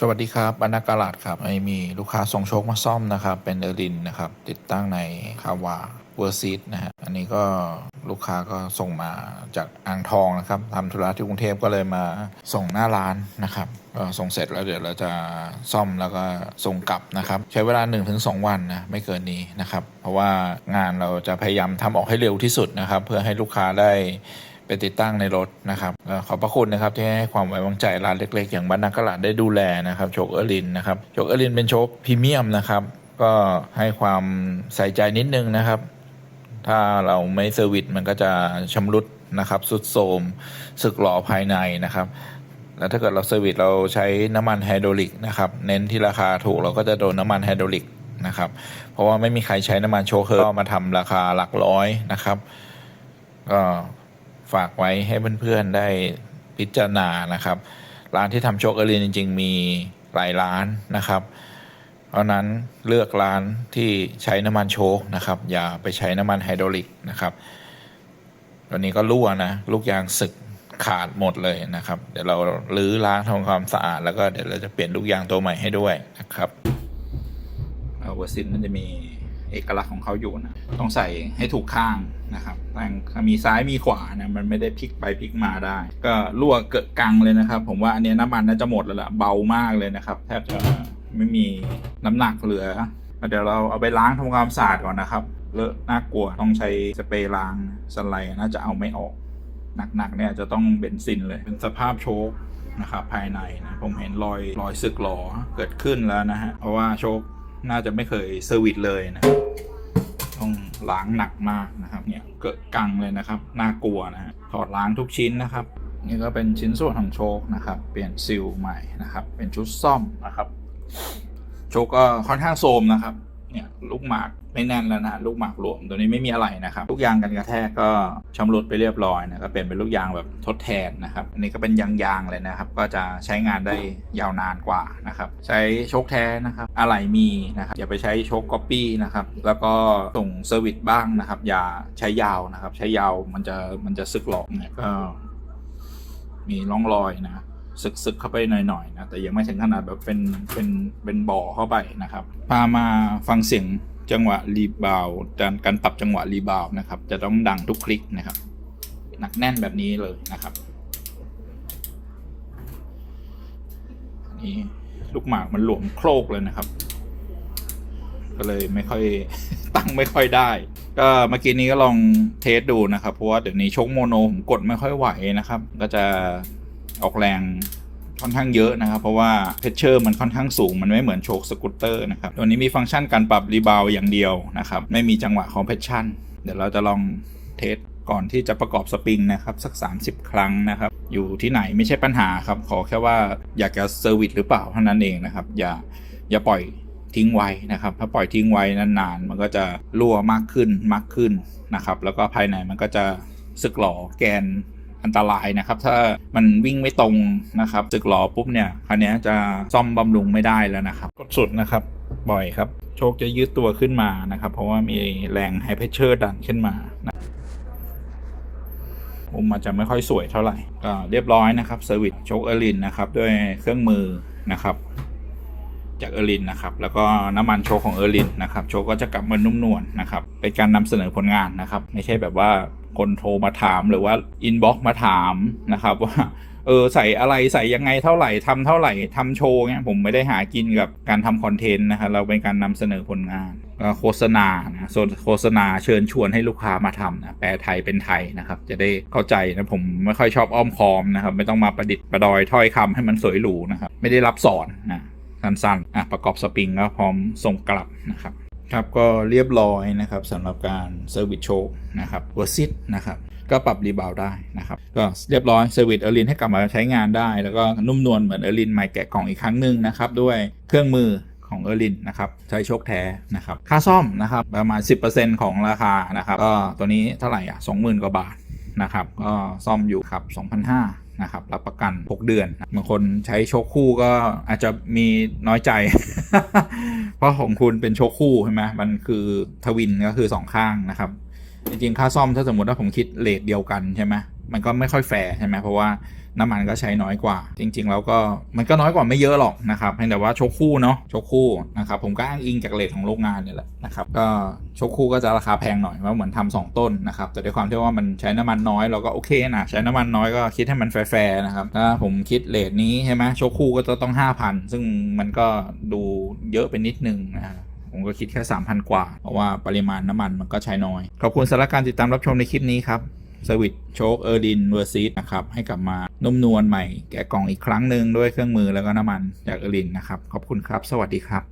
สวัสดีครับบรรณากาลาดครับไอมีลูกค้าส่งโชคมาซ่อมนะครับ เป็นเอร์ลินนะครับ ติดตั้งในคาวาเวอร์ซีดนะฮะอันนี้ก็ลูกค้าก็ส่งมาจากอ่างทองนะครับทำธุระที่กรุงเทพก็เลยมาส่งหน้าร้านนะครับก็ส่งเสร็จแล้วเดี๋ยวเราจะซ่อมแล้วก็ส่งกลับนะครับ ใช้เวลา 1-2 วันนะไม่เกินนี้นะครับ เพราะว่างานเราจะพยายามทำออกให้เร็วที่สุดนะครับ เพื่อให้ลูกค้าได้ ไปติดตั้งในรถนะครับเอ่อขอบพระคุณนะครับที่ให้ความไว้วางใจร้านเล็ก ๆ อย่างบ้านนักกลาดได้ดูแลนะครับโชคเออร์ลินนะครับโชคเออร์ลินเป็นโชคพรีเมียมนะครับก็ให้ความใส่ใจนิดนึงนะครับ ถ้าเราไม่เซอร์วิสมันก็จะชำรุดนะครับสุดโทมสึกหล่อภายในนะครับแล้วถ้าเกิดเราเซอร์วิสเราใช้น้ำมันไฮดรอลิกนะครับเน้นที่ราคาถูกเราก็จะโดนน้ำมันไฮดรอลิกนะครับเพราะว่าไม่มีใครใช้น้ำมันโชเคอร์ก็มาทำราคาหลักร้อยนะครับก็ ฝากไว้ให้เพื่อนๆได้พิจารณานะครับ ร้านที่ทำโชคเอรีนจริง ๆ มีหลายร้านนะครับ เพราะนั้นเลือกร้านที่ใช้น้ำมันโชคนะครับ อย่าไปใช้น้ำมันไฮดรอลิกนะครับตอนนี้ก็รั่วนะ ลูกยางสึกขาดหมดเลยนะครับ เดี๋ยวเราลื้อล้างทำความสะอาด แล้วก็เดี๋ยวเราจะเปลี่ยนลูกยางตัวใหม่ให้ด้วยนะครับเวอร์ซินมันจะมี เอกลักษณ์ของเขาอยู่นะต้องใส่ให้ถูกข้างนะครับแต่มีซ้ายมีขวาเนี่ยมันไม่ได้พลิกไปพลิกมาได้ ก็รั่วเกิดกังเลยนะครับ ผมว่าอันเนี้ยน้ำมันน่าจะหมดแล้วล่ะเบามากเลยนะครับแทบจะไม่มีน้ำหนักเหลือเดี๋ยวเราเอาไปล้างทำความสะอาดก่อนนะครับเลอะน่ากลัวต้องใช้สเปรย์ล้างสไลด์น่าจะเอาไม่ออกหนักๆเนี่ยจะต้องเบนซินเลยเป็นสภาพโชคนะครับภายในนะผมเห็นรอยรอยสึกหลอเกิดขึ้นแล้วนะฮะเพราะว่าโชค น่าจะไม่เคยเซอร์วิสเลยนะต้องล้างหนักมากนะครับ เนี่ยเกิดกังเลยนะครับ น่ากลัวนะฮะถอดล้างทุกชิ้นนะครับ นี่ก็เป็นชิ้นส่วนของโชคนะครับ เปลี่ยนซิลใหม่นะครับ เป็นชุดซ่อมนะครับ โชคก็ค่อนข้างโทรมนะครับ เนี่ยลูกหมากไม่แน่นแล้วนะลูกหมากหลวมตัวนี้ไม่มีอะไรนะครับลูกยางกันกระแทกก็ชำรุดไปเรียบร้อยนะก็เป็นเป็นลูกยางแบบทดแทนนะครับอันนี้ก็เป็นยางยางเลยนะครับ ก็จะใช้งานได้ยาวนานกว่านะครับใช้โชคแท้นะครับอะไรมีนะครับอย่าไปใช้โชคก๊อปปี้นะครับแล้วก็ส่งเซอร์วิสบ้างนะครับ อย่าใช้ยาวนะครับ ใช้ยาวมันจะมันจะสึกหลอกเนี่ยก็มีร่องรอยนะ สึกสึกเข้าไปหน่อยๆนะแต่ยังไม่ถึงขนาดแบบเป็นเป็นเป็นบ่อเข้าไปนะครับ พามาฟังเสียงจังหวะรีบาวการการปรับจังหวะรีบาวนะครับ จะต้องดังทุกคลิกนะครับหนักแน่นแบบนี้เลยนะครับนนี้ลูกหมากมันหลวมโครกเลยนะครับ ก็เลยไม่ค่อยตั้งไม่ค่อยได้ ก็เมื่อกี้นี้ก็ลองเทสดูนะครับ เพราะว่าเดี๋ยวนี้ชกโมโนผมกดไม่ค่อยไหวนะครับ ก็จะ ออกแรงค่อนข้างเยอะนะครับ เพราะว่าเพชเชอร์มันค่อนข้างสูง มันไม่เหมือนโชคสกูตเตอร์นะครับ ตัวนี้มีฟังก์ชันการปรับรีบาวอย่างเดียวนะครับ ไม่มีจังหวะของเพชชั่น เดี๋ยวเราจะลองเทสก่อนที่จะประกอบสปริงนะครับ สัก 30 ครั้งนะครับ อยู่ที่ไหนไม่ใช่ปัญหาครับ ขอแค่ว่าอยากจะเซอร์วิสหรือเปล่าเท่านั้นเองนะครับ อย่าอย่าปล่อยทิ้งไว้นะครับ ถ้าปล่อยทิ้งไว้นานๆ มันก็จะรั่วมากขึ้นมากขึ้นนะครับ แล้วก็ภายในมันก็จะสึกหลอแกน อันตรายนะครับ ถ้ามันวิ่งไม่ตรงนะครับสึกหลอปุ๊บเนี่ยคันนี้จะซ่อมบำรุงไม่ได้แล้วนะครับกดสุดนะครับบ่อยครับ โชคจะยืดตัวขึ้นมานะครับ เพราะว่ามีแรงไฮเพชเชอร์ดันขึ้นมานะมุมมันจะไม่ค่อยสวยเท่าไหร่ก็เรียบร้อยนะครับเซอร์วิสโชคเออร์ลินนะครับด้วยเครื่องมือนะครับจากเออรินนะครับแล้วก็น้ำมันโชว์ของเออรินนะครับโชว์ก็จะกลับมานุ่มนวลนะครับเป็นการนำเสนอผลงานนะครับ ไม่ใช่แบบว่า คนโทรมาถามหรือว่าอินบ็อกมาถามนะครับว่าเออใส่อะไรใส่ยังไงเท่าไหร่ทำเท่าไหร่ทำโชว์เงี้ยผมไม่ได้หากินกับการทำคอนเทนต์นะครับเราเป็นการนำเสนอผลงานโฆษณานะส่วนโฆษณาเชิญชวนให้ลูกค้ามาทำนะแปลไทยเป็นไทยนะครับ จะได้เข้าใจนะผมไม่ค่อยชอบอ้อมค้อมนะครับ ไม่ต้องมาประดิษฐ์ประดอยถ้อยคำให้มันสวยหรูนะครับ ไม่ได้รับสอนนะสั้นๆอะประกอบสปริงก็พร้อมส่งกลับนะครับ ครับก็เรียบร้อยนะครับสำหรับการเซอร์วิสโชว์นะครับเวอร์ซิตนะครับก็ปรับรีบาวได้นะครับก็เรียบร้อยเซอร์วิสเออร์ลินให้กลับมาใช้งานได้ แล้วก็นุ่มนวลเหมือนเออร์ลินใหม่แกะกล่องอีกครั้งหนึ่งนะครับด้วยเครื่องมือของเออร์ลินนะครับใช้โชคแท้นะครับค่าซ่อมนะครับประมาณ 10%ของราคานะครับก็ตัวนี้เท่าไหร่อะ20,000 กว่าบาทนะครับก็ซ่อมอยู่ครับ2,500 นะครับรับประกัน 6 เดือนบางคนใช้โชคคู่ก็อาจจะมีน้อยใจ เพราะของคุณเป็นโชคคู่ใช่ไหมมันคือทวินก็คือสองข้างนะครับ จริงๆ ค่าซ่อมถ้าสมมติว่าผมคิดเลทเดียวกันใช่ไหม มันก็ไม่ค่อยแฟร์ใช่ไหมเพราะว่าน้ำมันก็ใช้น้อยกว่า จริง ๆ แล้วก็มันก็น้อยกว่าไม่เยอะหรอกนะครับเพียงแต่ว่าโชคคู่เนาะโชคคู่นะครับผมก็อ้างอิงจากเลทของโรงงานเนี่ยแหละนะครับก็โชคคู่ก็จะราคาแพงหน่อยเพราะเหมือนทำสองต้นนะครับแต่ด้วยความที่ว่ามันใช้น้ำมันน้อยเราก็โอเคนะใช้น้ำมันน้อยก็คิดให้มันแฟร์ๆนะครับถ้าผมคิดเลทนี้ใช่ไหมโชคคู่ก็จะต้อง 5,000 ซึ่งมันก็ดูเยอะไปนิดนึงนะผมก็คิดแค่3,000 กว่า เพราะว่าปริมาณน้ำมันมันก็ใช้น้อย ขอบคุณสำหรับการติดตามรับชมในคลิปนี้ครับ สวิตโชคเออร์ดินเวอร์ซีนะครับให้กลับมานุ่มนวลใหม่แกะกล่องอีกครั้งหนึ่งด้วยเครื่องมือแล้วก็น้ำมันจากเออร์ดินนะครับ ขอบคุณครับ สวัสดีครับ